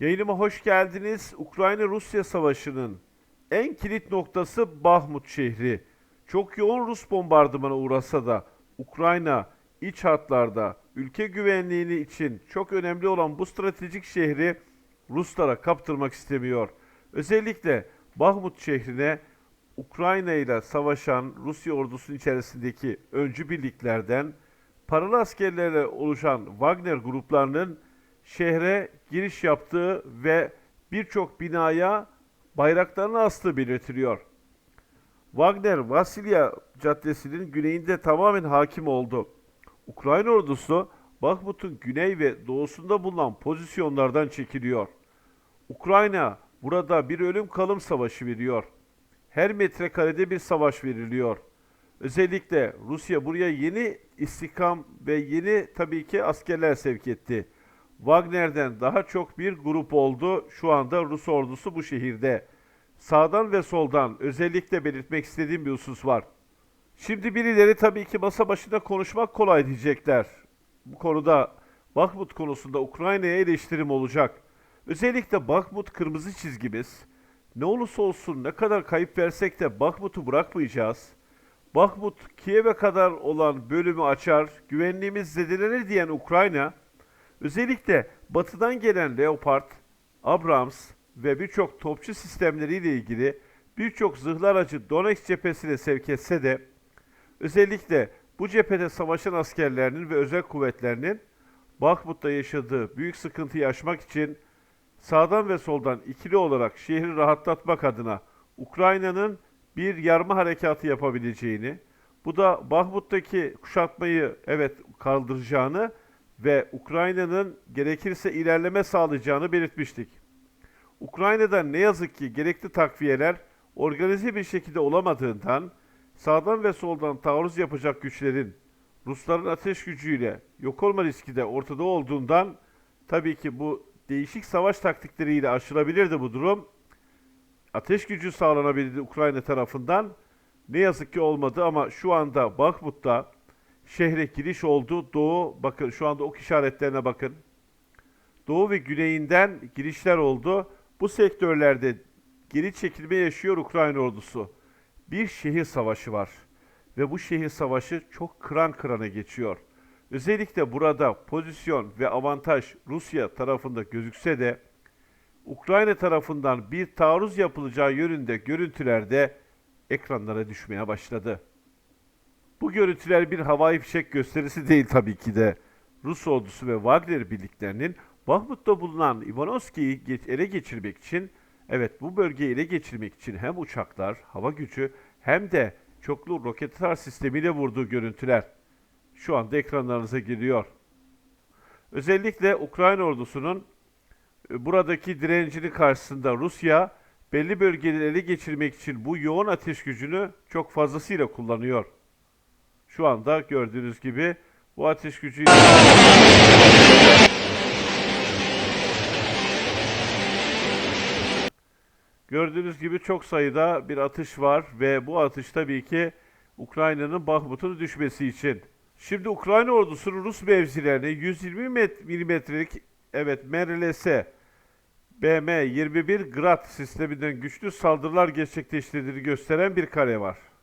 Yayınıma hoş geldiniz. Ukrayna-Rusya savaşının en kilit noktası Bahmut şehri. Çok yoğun Rus bombardımana uğrasa da Ukrayna iç hatlarda ülke güvenliğini için çok önemli olan bu stratejik şehri Ruslara kaptırmak istemiyor. Özellikle Bahmut şehrine Ukrayna ile savaşan Rusya ordusunun içerisindeki öncü birliklerden paralı askerlerle oluşan Wagner gruplarının şehre giriş yaptığı ve birçok binaya bayraklarını astığı belirtiliyor. Wagner Vasilya Caddesi'nin güneyinde tamamen hakim oldu. Ukrayna ordusu Bakhmut'un güney ve doğusunda bulunan pozisyonlardan çekiliyor. Ukrayna burada bir ölüm kalım savaşı veriyor. Her metrekarede bir savaş veriliyor. Özellikle Rusya buraya yeni istikam ve yeni tabii ki askerler sevk etti. Wagner'den daha çok bir grup oldu. Şu anda Rus ordusu bu şehirde. Sağdan ve soldan özellikle belirtmek istediğim bir husus var. Şimdi birileri tabii ki masa başında konuşmak kolay diyecekler. Bu konuda Bakhmut konusunda Ukrayna'ya eleştirim olacak. Özellikle Bakhmut kırmızı çizgimiz. Ne olursa olsun ne kadar kayıp versek de Bakhmut'u bırakmayacağız. Bakhmut Kiev'e kadar olan bölümü açar, güvenliğimiz zedelenir diyen Ukrayna, özellikle batıdan gelen Leopard, Abrams ve birçok topçu sistemleriyle ilgili birçok zırhlı aracı Donetsk cephesine sevk etse de özellikle bu cephede savaşan askerlerinin ve özel kuvvetlerinin Bakhmut'ta yaşadığı büyük sıkıntıyı aşmak için sağdan ve soldan ikili olarak şehri rahatlatmak adına Ukrayna'nın bir yarma harekatı yapabileceğini, bu da Bahmut'taki kuşatmayı evet kaldıracağını ve Ukrayna'nın gerekirse ilerleme sağlayacağını belirtmiştik. Ukrayna'da ne yazık ki gerekli takviyeler organize bir şekilde olamadığından sağdan ve soldan taarruz yapacak güçlerin Rusların ateş gücüyle yok olma riski de ortada olduğundan tabii ki bu değişik savaş taktikleriyle aşılabilirdi bu durum. Ateş gücü sağlanabilirdi Ukrayna tarafından. Ne yazık ki olmadı ama şu anda Bakhmut'ta şehre giriş oldu. Doğu bakın şu anda ok işaretlerine bakın. Doğu ve güneyinden girişler oldu. Bu sektörlerde geri çekilme yaşıyor Ukrayna ordusu. Bir şehir savaşı var ve bu şehir savaşı çok kıran kırana geçiyor. Özellikle burada pozisyon ve avantaj Rusya tarafında gözükse de Ukrayna tarafından bir taarruz yapılacağı yönünde görüntüler de ekranlara düşmeye başladı. Bu görüntüler bir havai fişek gösterisi değil tabii ki de. Rus ordusu ve Wagner birliklerinin Bahmut'ta bulunan Ivanovski'yi ele geçirmek için, evet bu bölgeyi ele geçirmek için hem uçaklar, hava gücü hem de çoklu roket atar sistemiyle vurduğu görüntüler şu anda ekranlarınıza giriyor. Özellikle Ukrayna ordusunun e, buradaki direncinin karşısında Rusya belli bölgeleri ele geçirmek için bu yoğun ateş gücünü çok fazlasıyla kullanıyor. Şu anda gördüğünüz gibi bu ateş gücü Gördüğünüz gibi çok sayıda bir atış var ve bu atış tabii ki Ukrayna'nın Bahmut'un düşmesi için. Şimdi Ukrayna ordusunun Rus mevzilerine 120 met- milimetrelik evet MRLS BM-21 Grad sisteminden güçlü saldırılar gerçekleştirdiğini gösteren bir kare var.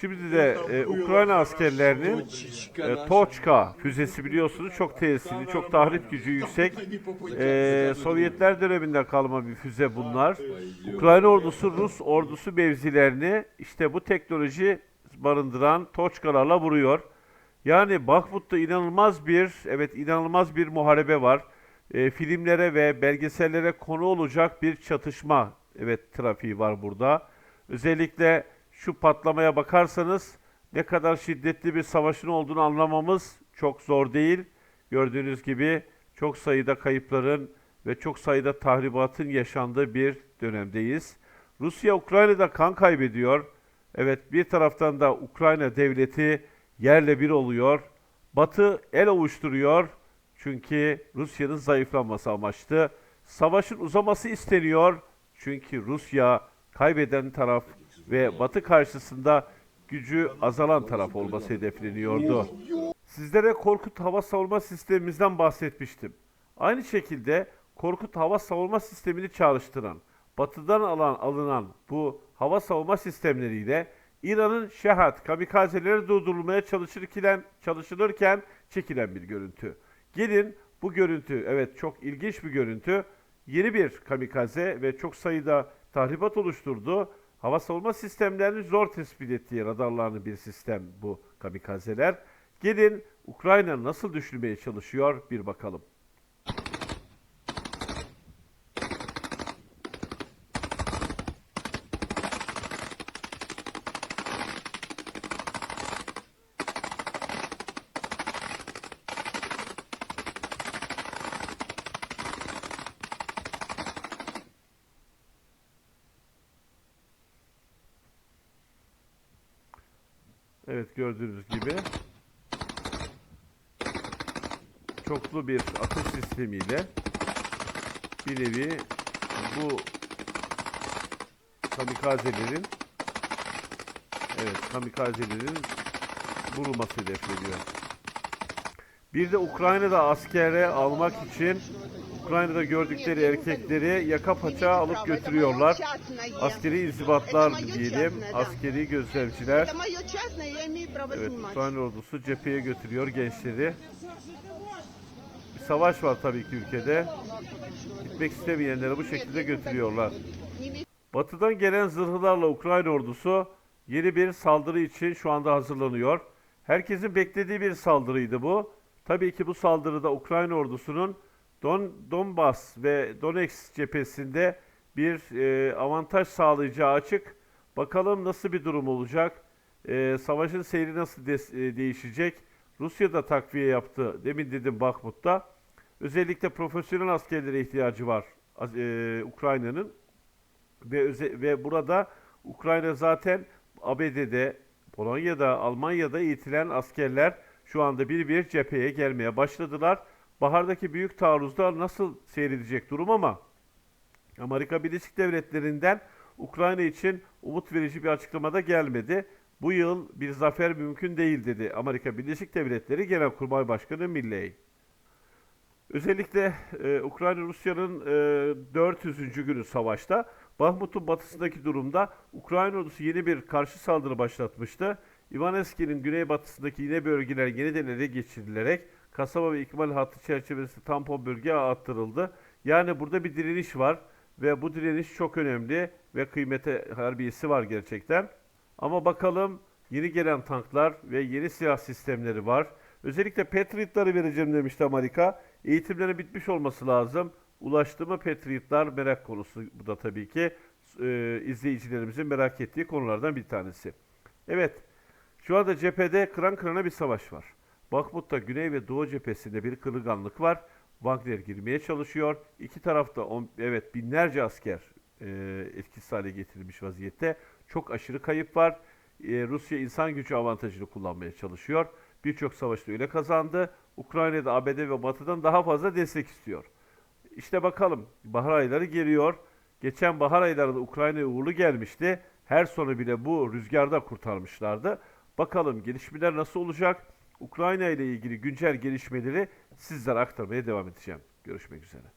Şimdi de e, Ukrayna askerlerinin e, Toçka füzesi biliyorsunuz çok tesirli, çok tahrip gücü yüksek. E, Sovyetler döneminden kalma bir füze bunlar. Ukrayna ordusu Rus ordusu mevzilerini işte bu teknoloji barındıran Toçkalarla vuruyor. Yani Bakhmut'ta inanılmaz bir, evet inanılmaz bir muharebe var. E, filmlere ve belgesellere konu olacak bir çatışma, evet trafiği var burada. Özellikle şu patlamaya bakarsanız ne kadar şiddetli bir savaşın olduğunu anlamamız çok zor değil. Gördüğünüz gibi çok sayıda kayıpların ve çok sayıda tahribatın yaşandığı bir dönemdeyiz. Rusya Ukrayna'da kan kaybediyor. Evet bir taraftan da Ukrayna devleti yerle bir oluyor. Batı el ovuşturuyor. Çünkü Rusya'nın zayıflanması amaçlı. Savaşın uzaması isteniyor. Çünkü Rusya kaybeden taraf ve Batı karşısında gücü azalan taraf olması hedefleniyordu. Sizlere Korkut hava savunma sistemimizden bahsetmiştim. Aynı şekilde Korkut hava savunma sistemini çalıştıran, batıdan alan alınan bu hava savunma sistemleriyle İran'ın Şehat kamikazeleri durdurulmaya çalışırken, çalışılırken çekilen bir görüntü. Gelin bu görüntü, evet çok ilginç bir görüntü. Yeni bir kamikaze ve çok sayıda tahribat oluşturdu. Hava savunma sistemlerini zor tespit ettiği radarlarlı bir sistem bu kamikazeler. Gelin Ukrayna nasıl düşürmeye çalışıyor bir bakalım. Evet gördüğünüz gibi çoklu bir atış sistemiyle bir nevi bu kamikazelerin evet kamikazelerin vurulması hedefleniyor. Bir de Ukrayna'da askere almak için Ukrayna'da gördükleri erkekleri yaka paça alıp götürüyorlar. Askeri inzibatlar diyelim, askeri gözlemciler. Evet, Ukrayna ordusu cepheye götürüyor gençleri. Bir savaş var tabii ki ülkede. Gitmek istemeyenleri bu şekilde götürüyorlar. Batıdan gelen zırhlarla Ukrayna ordusu yeni bir saldırı için şu anda hazırlanıyor. Herkesin beklediği bir saldırıydı bu. Tabii ki bu saldırıda Ukrayna ordusunun Don, Donbas ve Donetsk cephesinde bir e, avantaj sağlayacağı açık. Bakalım nasıl bir durum olacak? E, savaşın seyri nasıl des- e, değişecek? Rusya da takviye yaptı. Demin dedim Bakhmut'ta. Özellikle profesyonel askerlere ihtiyacı var e, Ukrayna'nın ve ve burada Ukrayna zaten ABD'de, Polonya'da, Almanya'da eğitilen askerler şu anda bir bir cepheye gelmeye başladılar. Bahardaki büyük taarruzda nasıl seyredecek durum ama Amerika Birleşik Devletleri'nden Ukrayna için umut verici bir açıklamada gelmedi. Bu yıl bir zafer mümkün değil dedi Amerika Birleşik Devletleri Genelkurmay Başkanı Milley. Özellikle e, Ukrayna Rusya'nın e, 400. günü savaşta Bahmut'un batısındaki durumda Ukrayna ordusu yeni bir karşı saldırı başlatmıştı. Ivanevski'nin güneybatısındaki yine bölgeler yeniden ele geçirilerek kasaba ve ikmal hattı çerçevesinde tampon bölge attırıldı. Yani burada bir direniş var ve bu direniş çok önemli ve kıymete harbiyesi var gerçekten. Ama bakalım yeni gelen tanklar ve yeni silah sistemleri var. Özellikle Patriot'ları vereceğim demişti Amerika. Eğitimleri bitmiş olması lazım. Ulaştı mı Patriot'lar merak konusu. Bu da tabii ki e, izleyicilerimizin merak ettiği konulardan bir tanesi. Evet, şu anda cephede kıran kırana bir savaş var. Bakhmut'ta güney ve doğu cephesinde bir kırılganlık var. Wagner girmeye çalışıyor. İki tarafta on, evet binlerce asker e, etkisiz hale getirilmiş vaziyette. Çok aşırı kayıp var. E, Rusya insan gücü avantajını kullanmaya çalışıyor. Birçok savaşta öyle kazandı. Ukrayna'da ABD ve Batı'dan daha fazla destek istiyor. İşte bakalım bahar ayları geliyor. Geçen bahar aylarında Ukrayna'ya uğurlu gelmişti. Her sonu bile bu rüzgarda kurtarmışlardı. Bakalım gelişmeler nasıl olacak? Ukrayna ile ilgili güncel gelişmeleri sizlere aktarmaya devam edeceğim. Görüşmek üzere.